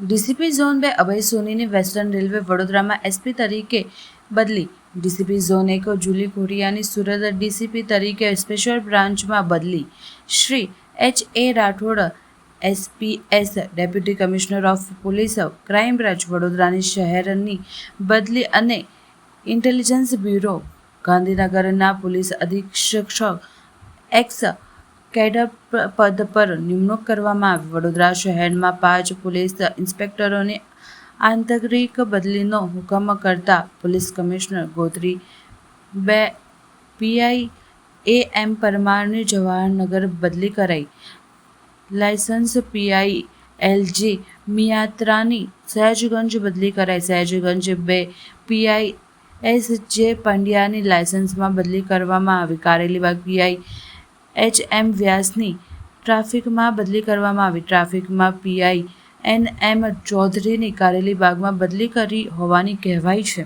DCP zone બે અભય સોનીની western railway વડોદરામાં એસપી તરીકે બદલી. ડીસીપી ઝોન એક જુલી કોરિયાની સુરત ડીસીપી તરીકે સ્પેશિયલ બ્રાન્ચમાં બદલી. Shri H A Rathod, SPS deputy commissioner of police crime branch વડોદરાની શહેરની બદલી અને ઇન્ટેલિજન્સ બ્યુરો ગાંધીનગરના પોલીસ અધિક્ષક એક્સ કેડર પદ પર નિમણૂક કરવામાં આવી. વડોદરા શહેરમાં પાંચ પોલીસ ઇન્સ્પેક્ટરોની આંતરિક બદલીનો હુકમ કરતા પોલીસ કમિશનર ગોત્રી બે પીઆઈ એ એમ પરમારની જવાહરનગર બદલી કરાઈ. લાયસન્સ પીઆઈ એલજી મિયાત્રાની સહેજગંજ બદલી કરાઈ. સહેજગંજ બે પીઆઈ એસ જે પંડ્યાની લાયસન્સમાં બદલી કરવામાં આવી. કારેલીબાગ પીઆઈ એચ એમ વ્યાસની ટ્રાફિકમાં બદલી કરવામાં આવી. ટ્રાફિકમાં પીઆઈ એન એમ ચૌધરીની કારેલી બાગમાં બદલી કરી હોવાની કહેવાય છે.